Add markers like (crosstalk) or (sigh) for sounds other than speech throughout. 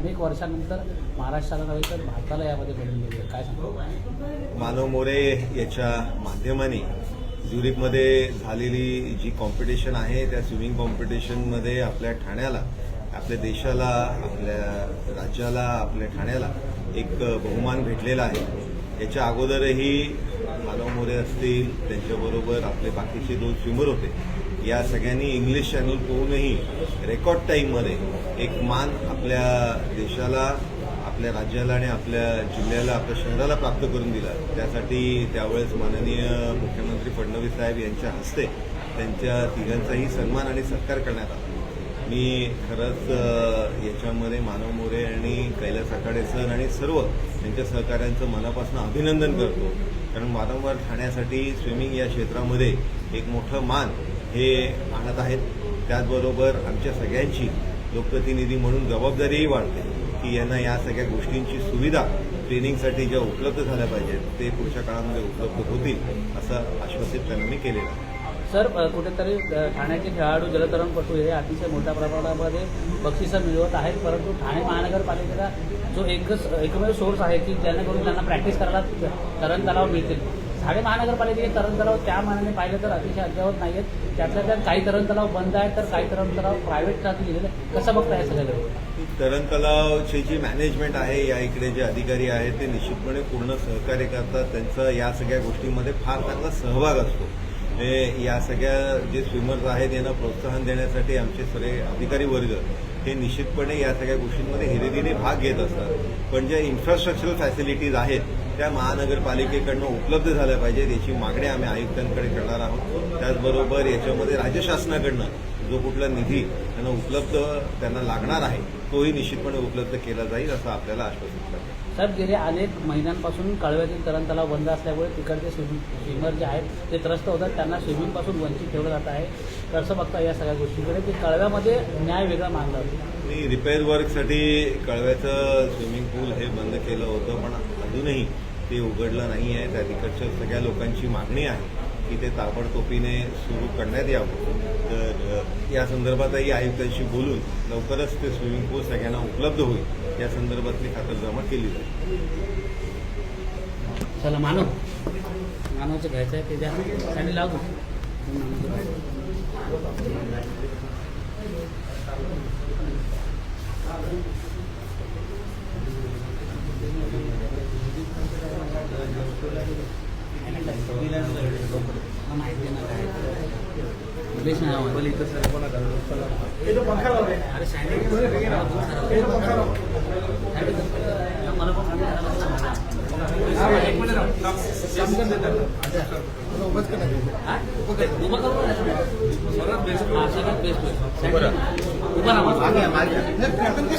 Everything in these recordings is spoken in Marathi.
अनेक वर्षानंतर महाराष्ट्राला नव्हे तर भारताला यामध्ये मिळून गेली आहे. काय सांगतो मानव मोरे याच्या माध्यमाने ज्युरिकमध्ये झालेली जी कॉम्पिटिशन आहे त्या स्विमिंग कॉम्पिटिशनमध्ये आपल्या ठाण्याला आपल्या देशाला आपल्या राज्याला आपल्या ठाण्याला एक बहुमान भेटलेला आहे याच्या अगोदरही माधव मोरे असतील त्यांच्याबरोबर आपले बाकीचे दोन स्विमर होते. या सगळ्यांनी इंग्लिश चॅनल पाहूनही रेकॉर्ड टाईममध्ये एक मान आपल्या देशाला आपल्या राज्याला आणि आपल्या जिल्ह्याला आपल्या शहराला प्राप्त करून दिला. त्यासाठी त्यावेळेस माननीय मुख्यमंत्री फडणवीस साहेब यांच्या हस्ते त्यांच्या तिघांचाही सन्मान आणि सत्कार करण्यात आला. मी खरंच याच्यामध्ये मानव मोरे आणि कैलास आखाडे सर आणि सर्व त्यांच्या सहकाऱ्यांचं मनापासून अभिनंदन करतो. कारण वारंवार ठाण्यासाठी स्विमिंग या क्षेत्रामध्ये एक मोठं मान हे आणत आहेत. त्याचबरोबर आमच्या सगळ्यांची लोकप्रतिनिधी म्हणून जबाबदारीही वाढते की यांना या सगळ्या गोष्टींची सुविधा ट्रेनिंगसाठी ज्या उपलब्ध झाल्या पाहिजेत ते पुढच्या काळामध्ये उपलब्ध होतील असं आश्वासित त्यांना मी केलेलं आहे. सर कुठेतरी ठाण्याचे खेळाडू जलतरणपटू हे अतिशय मोठ्या प्रमाणामध्ये बक्षिसं मिळवत आहेत परंतु ठाणे महानगरपालिकेचा जो एकच एकमेव सोर्स आहे की जेणेकरून त्यांना प्रॅक्टिस करायला तरण तलाव मिळतील. ठाणे महानगरपालिकेचे तरण तलाव त्या मानाने पाहिलं तर अतिशय अद्यावत नाही आहेत त्यातल्या त्यात काही तरण तलाव बंद आहेत तर काही तरण तलाव प्रायव्हेटसाठी दिलेले कसं बघता या तरण तलावची जी मॅनेजमेंट आहे या इकडे जे अधिकारी आहेत ते निश्चितपणे पूर्ण सहकार्य करतात. त्यांचा या सगळ्या गोष्टींमध्ये फार चांगला सहभाग असतो. हे या सगळ्या जे स्विमर्स आहेत यांना प्रोत्साहन देण्यासाठी आमचे सगळे अधिकारी वर्ग हे निश्चितपणे या सगळ्या गोष्टींमध्ये हिरेदीने भाग घेत असतात. पण ज्या इन्फ्रास्ट्रक्चरल फॅसिलिटीज आहेत त्या महानगरपालिकेकडनं उपलब्ध झाल्या पाहिजेत. याची मागणी आम्ही आयुक्तांकडे करणार आहोत. त्याचबरोबर याच्यामध्ये राज्य शासनाकडनं जो कुठला निधी त्यांना उपलब्ध त्यांना लागणार आहे तोही निश्चितपणे उपलब्ध केला जाईल असं आपल्याला आश्वासित करतो साहेब गेले अनेक महिन्यांपासून कळव्यातील तरण तलाव बंद असल्यामुळे तिकडचे स्विमिंग स्विमर जे आहेत ते त्रस्त होतात. त्यांना स्विमिंगपासून वंचित ठेवलं जात आहे. कसं बघता या सगळ्या गोष्टीकडे? की कळव्यामध्ये न्याय वेगळा मानला आणि रिपेअर वर्कसाठी कळव्याचं स्विमिंग पूल हे बंद केलं होतं पण अजूनही ते उघडलं नाही आहे त्या तिकडच्या सगळ्या लोकांची मागणी आहे. की ते ताबडतोबीने सुरू करण्यात यावं. तर या संदर्भातही आयुक्तांशी बोलून लवकरच ते स्विमिंग पूल सगळ्यांना उपलब्ध होईल. या संदर्भातली खातरजमा केली जाईल. चला मानव. मानवचं घ्यायचं आहे ते द्या. लागू लावतो माहिती ना काय निलेश नाव आहे. अरे सँडी मला पण हा? उभं करू ना. हा, सगळ्यात बेस्ट होईल. उभं राहा मग.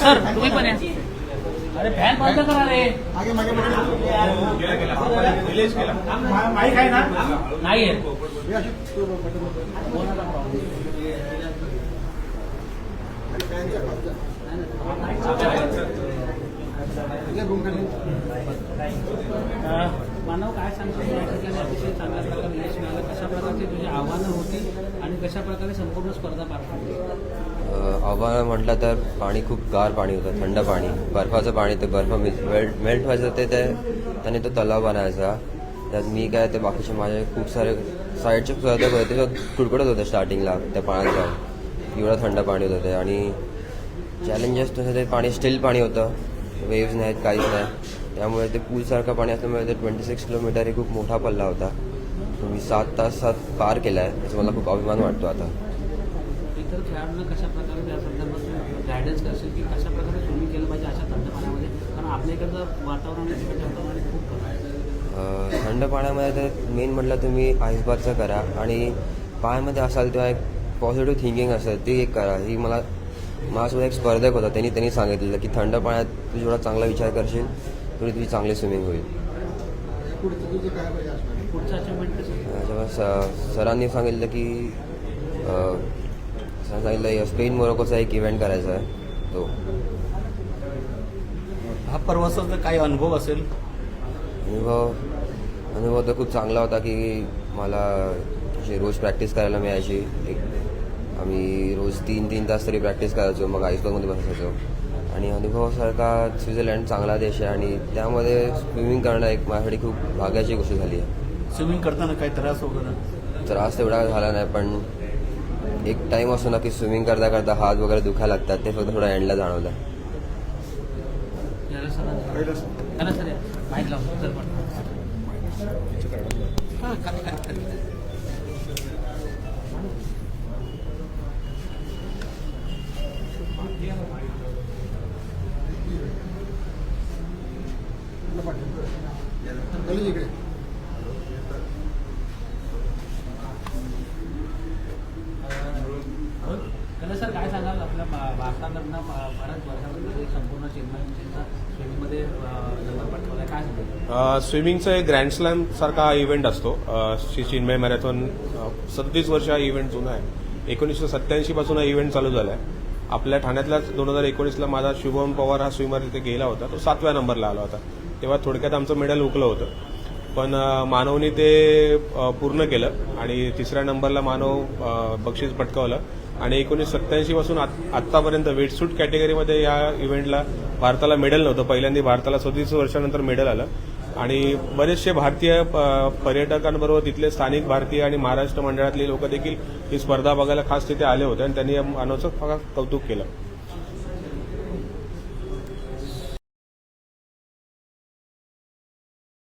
सर तुम्ही पण या. अरे फॅन बंद करा रे माईक आहे ना? नाही मानव काय सांगतो या ठिकाणी अतिशय चांगल्या प्रकारे यश मिळालं कशा प्रकारची तुझी आव्हानं होती आणि कशा प्रकारे संपूर्ण स्पर्धा पार पडली? हवा म्हटलं तर पाणी खूप गार पाणी होतं थंड पाणी. बर्फाचं पाणी ते बर्फ मेल्ट मेल्ट व्हायचं ते ते त्याने तो तलाव बनायचा. त्यात मी काय ते बाकीचे माझे खूप सारे साईडचे स्पर्धक होते ते कुडकुडत होते स्टार्टिंगला त्या पाण्यात जाऊन एवढं थंड पाणी होतं ते. आणि चॅलेंजेस तसं ते पाणी स्टील पाणी होतं. वेव्ज नाहीत काहीच नाही. त्यामुळे ते पूलसारखं पाणी असल्यामुळे ते ट्वेंटी सिक्स किलोमीटर हे खूप मोठा पल्ला होता. मी सात तासात पार केला आहे त्याचा मला खूप अभिमान वाटतो आता. इतर खेळाडूंना कशा प्रकारे त्या संदर्भात गायडन्स करशील की कशा प्रकारे स्विमिंग केलं पाहिजे अशा थंड पाण्यामध्ये कारण आपल्या इकडचं वातावरण तिकडच्या खूप आहे. थंड पाण्यामध्ये तर मेन म्हटलं तुम्ही आईसबाथचं करा आणि पाण्यामध्ये असाल तेव्हा एक पॉझिटिव्ह थिंकिंग असेल ती एक करा. ही मला माझ्यासोबत एक स्पर्धक होता त्यांनी त्यांनी सांगितलेलं की थंड पाण्यात तू जेवढा चांगला विचार करशील तेवढी तुझी चांगली स्विमिंग होईल. सरांनी सांगितलं की सांगितलं स्पेन मोरोकोचा एक इव्हेंट करायचा आहे तो. हा प्रवासाचा काही अनुभव असेल? अनुभव अनुभव तर खूप चांगला होता की मला अशी रोज प्रॅक्टिस करायला मिळायची. एक आम्ही रोज तीन तीन तास तरी प्रॅक्टिस करायचो मग आईसबागमध्ये बसायचो. आणि अनुभवासारखा स्वित्झर्लंड चांगला देश आहे आणि त्यामध्ये स्विमिंग करणं एक माझ्यासाठी खूप भाग्याची गोष्ट झाली आहे. स्विमिंग करताना काही त्रास वगैरे? त्रास तेवढा झाला नाही पण एक टाईम असतो ना की स्विमिंग करता करता हात वगैरे दुखायला लागतात ते फक्त थोडं एंडला जाणवलं. याला (laughs) सर सर काय सांगाल? आपल्या भारताकडनं भारत वर्षामध्ये संपूर्ण स्विमिंगमध्ये काय सांगाल? स्विमिंगचा एक ग्रँड स्लॅम सारखा हा इव्हेंट असतो. श्री चिन्मय मॅरेथॉन सदतीस वर्ष हा इव्हेंट जुना आहे. एकोणीसशे सत्याऐंशी पासून हा इव्हेंट चालू झाला आहे आपल्या ठाण्यातल्याच दोन हजार एकोणीसला माझा शुभम पवार हा स्विमर तिथे गेला होता. तो सातव्या नंबरला आला होता. तेव्हा थोडक्यात आमचं मेडल हुकलं होतं. पण मानवने ते पूर्ण केलं आणि तिसऱ्या नंबरला मानव बक्षीस पटकावलं. आणि एकोणीसशे सत्याऐंशी पासून आत- आत्तापर्यंत वेटसूट कॅटेगरीमध्ये या इव्हेंटला भारताला मेडल नव्हतं. पहिल्यांदा भारताला सदतीस वर्षानंतर मेडल आलं. आणि बरेचसे भारतीय पर्यटकांबरोबर तिथले स्थानिक भारतीय आणि महाराष्ट्र मंडळातले लोक देखील ही स्पर्धा बघायला खास तिथे आले होते आणि त्यांनी या मानवचं फार कौतुक केलं.